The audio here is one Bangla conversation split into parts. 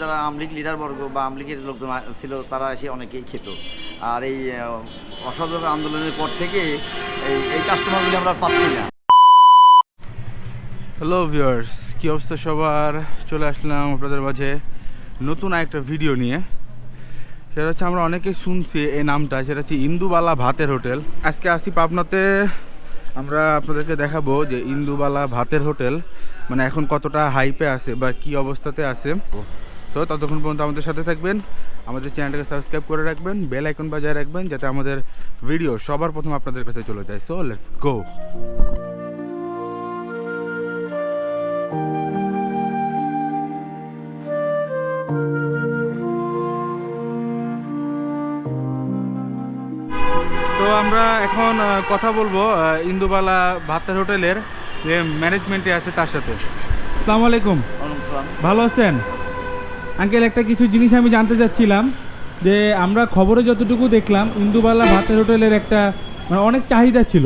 যারা আমলিগ লিডার বর্গ বা আমলিগের লোকজন ছিল, তারা এসে অনেকেই খেত। আর এই অসহযোগ আন্দোলনের পর থেকে এই এই কাস্টমারগুলি আমরা পাচ্ছি না। হ্যালো ভিউয়ার্স কী অবস্থা সবার? চলে আসলাম আপনাদের মাঝে নতুন একটা ভিডিও নিয়ে। সেটা হচ্ছে আমরা অনেকে শুনছি এই নামটা, সেটা হচ্ছে ইন্দুবালা ভাতের হোটেল। আজকে আসি পাবনাতে। আমরা আপনাদেরকে দেখাবো যে ইন্দুবালা ভাতের হোটেল মানে এখন কতটা হাইপে আছে বা কি অবস্থাতে আছে। তো ততক্ষণ পর্যন্ত আমাদের সাথে থাকবেন। আমাদের চ্যানেলটাকে সাবস্ক্রাইব করে রাখবেন বেল আইকন বাজায় রাখবেন যাতে আমাদের ভিডিও সবার প্রথম আপনাদের কাছে চলে যায়। সো লেটস গো তো আমরা এখন কথা বলব ইন্দুবালা ভাতের হোটেলের যে ম্যানেজমেন্টে আছে তার সাথে। আসসালামু আলাইকুম। ভালো আছেন? আঙ্কেল, একটা কিছু জিনিস আমি জানতে চাচ্ছিলাম, যে আমরা খবরে যতটুকু দেখলাম, ইন্দুবালা ভাতের হোটেলের একটা মানে অনেক চাহিদা ছিল।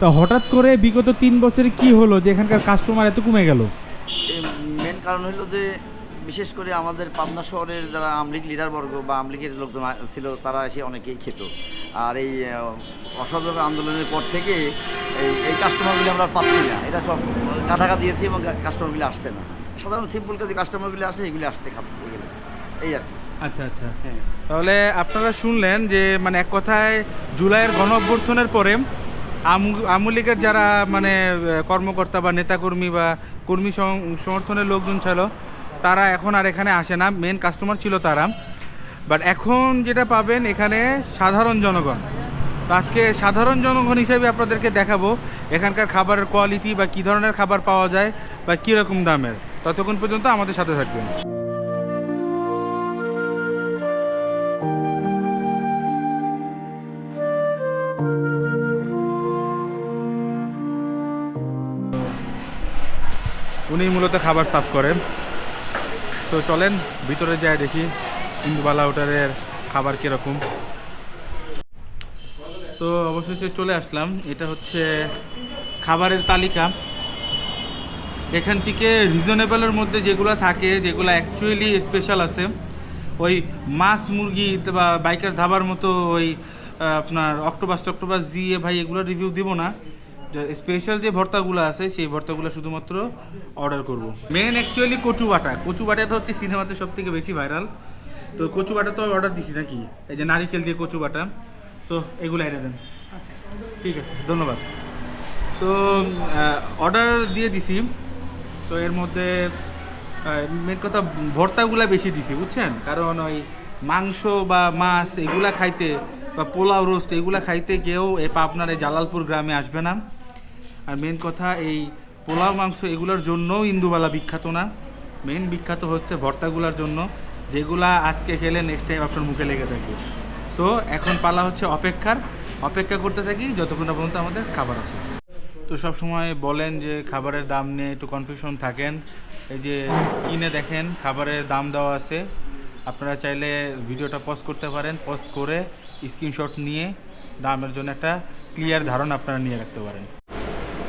তা হঠাৎ করে বিগত তিন বছরে কি হলো যে এখানকার কাস্টমার এত কমে গেল? মেন কারণ হলো যে, বিশেষ করে আমাদের পাবনা শহরের যারা আমলিগ লিডার বর্গ বা আমলিগের লোকজন ছিল, তারা এসে অনেকেই খেত। আর এই অসহযোগ আন্দোলনের পর থেকে এই কাস্টমারগুলি আমরা পাচ্ছি না। এটা সব ঢাকা দিয়েছি এবং কাস্টমারগুলি আসছে না। সাধারণ সিম্পল কাজে কাস্টমারগুলি আসে, এগুলি আসতে এগুলো এই আর। আচ্ছা আচ্ছা হ্যাঁ। তাহলে আপনারা শুনলেন যে মানে এক কথায় জুলাইয়ের গণ অভ্যর্থনের পরে আওয়ামী লীগের যারা মানে কর্মকর্তা বা নেতাকর্মী বা কর্মী সমর্থনের লোকজন ছিল, তারা এখন আর এখানে আসে না। মেন কাস্টমার ছিল তারা। বাট এখন যেটা পাবেন এখানে সাধারণ জনগণ। আজকে সাধারণ জনগণ হিসেবে আপনাদেরকে দেখাবো, এখানকার খাবারের কোয়ালিটি বা কী ধরনের খাবার পাওয়া যায় বা কীরকম দামের। ততক্ষণ পর্যন্ত আমাদের সাথে থাকবেন। উনি মূলত খাবার সার্ভ করেন। তো চলেন, ভিতরে যাই দেখি, ইন্দুবালা হোটেলের খাবার কীরকম। তো অবশেষে চলে আসলাম, এটা হচ্ছে খাবারের তালিকা। এখান থেকে রিজনেবলের মধ্যে যেগুলো থাকে যেগুলো অ্যাকচুয়ালি স্পেশাল আছে ওই মাছ মুরগি বা বাইকার ধাবার মতো ওই আপনার অক্টোপাস টক্টোপাস দিয়ে ভাই এগুলো রিভিউ দিব না। স্পেশাল যে ভর্তাগুলো আছে সেই ভর্তাগুলো শুধুমাত্র অর্ডার করব। মেন অ্যাকচুয়ালি কচু বাটা কচু বাটাটা হচ্ছে সিনেমাতে সব থেকে বেশি ভাইরাল তো কচু বাটা তো অর্ডার দিছি নাকি? এই যে নারিকেল দিয়ে কচু বাটা তো এগুলো এনে দেন। ঠিক আছে ধন্যবাদ। তো অর্ডার দিয়ে দিছি। তো এর মধ্যে মেন কথা ভর্তাগুলা বেশি দিছি, বুঝছেন? কারণ ওই মাংস বা মাছ এগুলা খাইতে বা পোলাও রোস্ট এগুলা খাইতে কেউ এ আপনার এই জালালপুর গ্রামে আসবে না। আর মেন কথা এই পোলাও মাংস এগুলোর জন্যও ইন্দুবালা বিখ্যাত না। মেন বিখ্যাত হচ্ছে ভর্তাগুলার জন্য, যেগুলা আজকে খেলে নেক্সট টাইম আপনার মুখে লেগে থাকবে। সো এখন পালা হচ্ছে অপেক্ষার। অপেক্ষা করতে থাকি, যতক্ষণ না পর্যন্ত আমাদের খাবার আছে। তো সব সময় বলেন যে খাবারের দাম নিয়ে একটু কনফিউশন থাকেন। এই যে স্ক্রিনে দেখেন, খাবারের দাম দেওয়া আছে। আপনারা চাইলে ভিডিওটা পজ করতে পারেন পজ করে স্ক্রিনশট নিয়ে দামের জন্য একটা ক্লিয়ার ধারণা আপনারা নিয়ে রাখতে পারেন।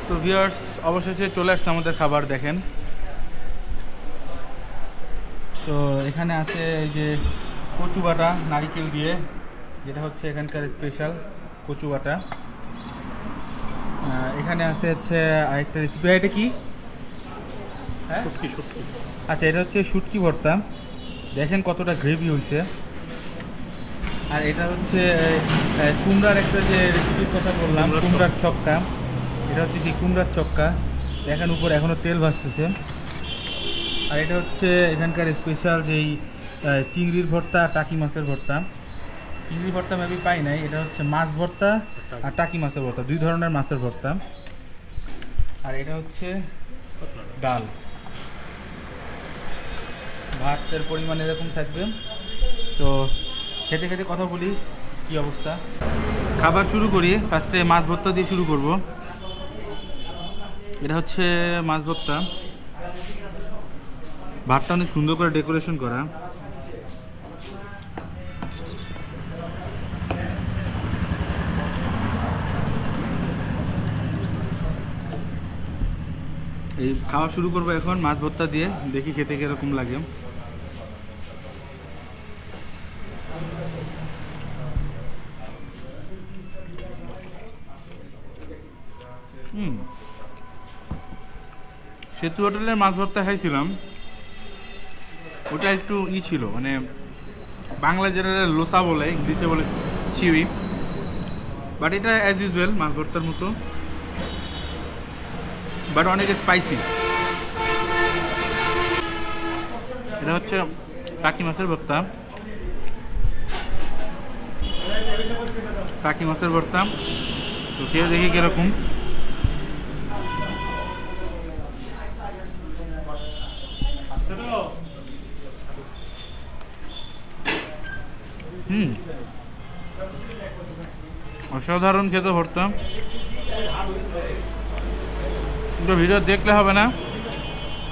তো ভিউয়ার্স অবশেষে চলে আসছে আমাদের খাবার, দেখেন। তো এখানে আছে এই যে কচু বাটা, নারিকেল দিয়ে, যেটা হচ্ছে এখানকার স্পেশাল কচু বাটা। এখানে আছে হচ্ছে আরেকটা রেসিপি এটা কি? হ্যাঁ? শুটকি শুটকি। আচ্ছা এটা হচ্ছে শুটকি ভর্তা। দেখেন কতটা গ্রেভি হয়েছে আর এটা হচ্ছে কুমড়ার একটা যে রেসিপির কথা বললাম কুমড়ার কুমড়ার ছক্কা এটা হচ্ছে সেই কুমড়ার ছক্কা দেখেন উপর এখনও তেল ভাসতেছে। আর এটা হচ্ছে এখানকার স্পেশাল যেই চিংড়ির ভর্তা টাকি মাছের ভর্তা। চিংড়ি ভর্তা মেবি পাই নাই এটা হচ্ছে মাছ ভর্তা আর টাকি মাছের ভর্তা দুই ধরনের মাছের ভর্তা। আর এটা হচ্ছে ডাল। ভাতের পরিমাণ এরকম থাকবে। তো খেতে খেতে কথা বলি কি অবস্থা? খাবার শুরু করি ফার্স্টে মাছ ভর্তা দিয়ে শুরু করব। এটা হচ্ছে মাছ ভর্তা। ভাতটা অনেক সুন্দর করে ডেকোরেশন করা। এই খাওয়া শুরু করব এখন, মাছ ভর্তা দিয়ে, দেখি খেতে কীরকম লাগে। হুম। সেতু হোটেলের মাছ ভর্তা খাইছিলাম। ওটা একটু ই ছিল মানে বাংলা জেলার লোসা বলে, ইংলিশে বলে চিউই। বাট এটা অ্যাজ ইউজুয়াল মাছ ভর্তার মতো। বাট অনেক স্পাইসি এটা হচ্ছে টাকি মাছের ভর্তা। টাকি মাছের ভর্তা। তো খেয়ে দেখি কীরকম। হুম। অসাধারণ খেতে ভর্তা। কিন্তু ভিডিও দেখলে হবে না।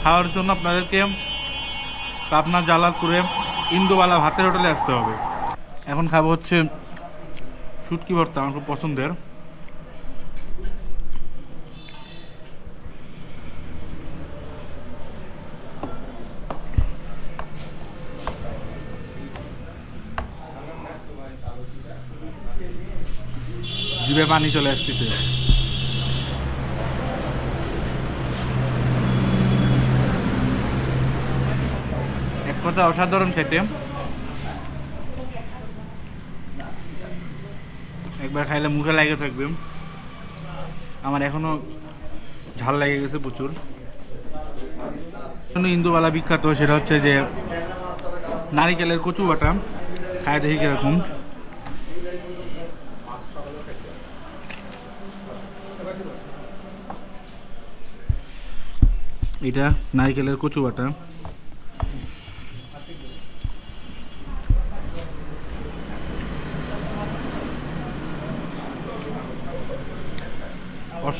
খাওয়ার জন্য আপনাদেরকে পাবনা জালালপুরে ইন্দুবালা ভাতের হোটেলে আসতে হবে। এখন খাব হচ্ছে শুটকি ভর্তা, আমার খুব পছন্দের। জিভে পানি চলে আসতেছে এক কথা অসাধারণ খেতে। একবার খাইলে মুখে লাগে থাকবে। আমার এখনও ঝাল লেগে গেছে প্রচুর। ইন্দুবালা বিখ্যাত, সেটা হচ্ছে যে নারিকেলের কচু বাটা। খায় দেখি কীরকম। এটা নারিকেলের কচু বাটা।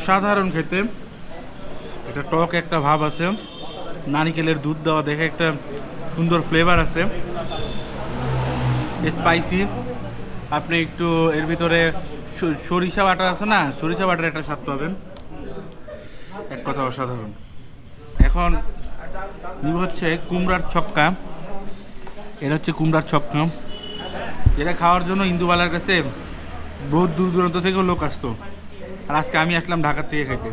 অসাধারণ খেতে। এটা টক একটা ভাব আছে। নারিকেলের দুধ দেওয়া দেখে একটা সুন্দর ফ্লেভার আছে। স্পাইসি আপনি একটু এর ভিতরে সরিষা বাটা আছে না, সরিষা বাটার একটা স্বাদ পাবেন। এক কথা অসাধারণ। এখন নিব হচ্ছে কুমড়ার ছক্কা। এটা হচ্ছে কুমড়ার ছক্কা। এটা খাওয়ার জন্য ইন্দুবালার কাছে বহুত দূর দূরান্ত থেকেও লোক আসতো। আর আজকে আমি আসলাম ঢাকার থেকে খাইতে।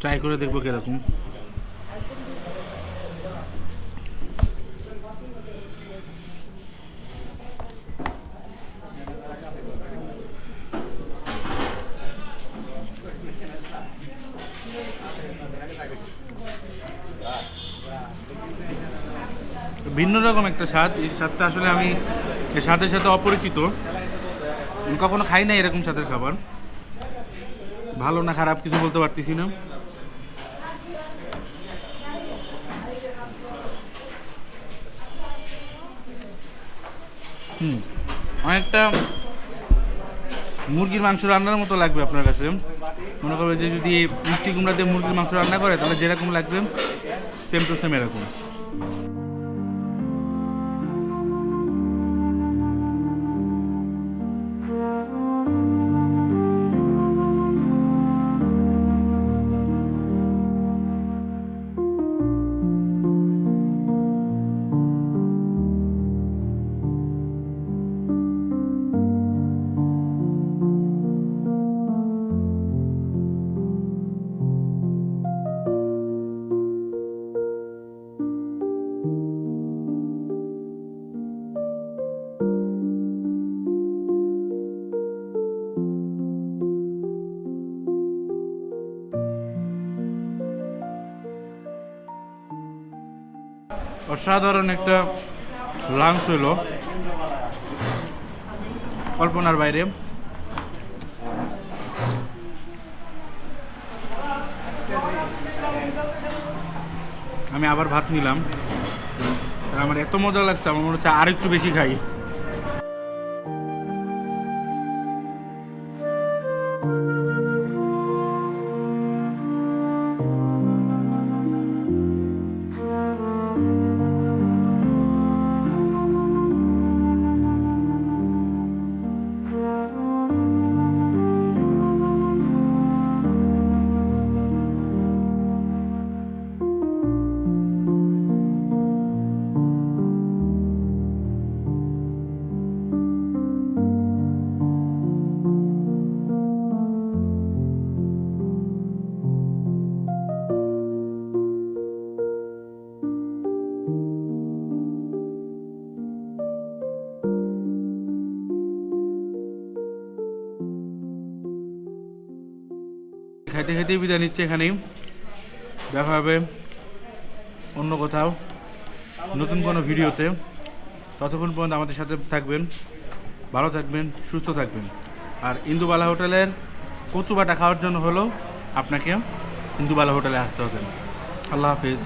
ট্রাই করে দেখব কীরকম। ভিন্ন রকম একটা স্বাদ। এই স্বাদটা আসলে আমি এই স্বাদের সাথে অপরিচিত। কখনো খাই না এরকম স্বাদের খাবার। ভালো না খারাপ কিছু বলতে পারতেছি না। হুম, অনেকটা মুরগির মাংস রান্নার মতো লাগবে আপনার কাছে। মনে করবে যে যদি মিষ্টি কুমড়া দিয়ে মুরগির মাংস রান্না করে, তাহলে যেরকম লাগবে সেম টু সেম এরকম। অসাধারণ একটা লাঞ্চ হইল কল্পনার বাইরে। আমি আবার ভাত নিলাম। আমার এত মজা লাগছে, আমার মনে হচ্ছে আর একটু বেশি খাই। খাইতে খেতেই বিদায় নিচ্ছে এখানেই। দেখা হবে অন্য কোথাও নতুন কোনো ভিডিওতে। ততক্ষণ পর্যন্ত আমাদের সাথে থাকবেন, ভালো থাকবেন, সুস্থ থাকবেন। আর ইন্দুবালা হোটেলের কচুবাটা খাওয়ার জন্য হলো আপনাকে ইন্দুবালা হোটেলে আসতে হবে। আল্লাহ হাফিজ।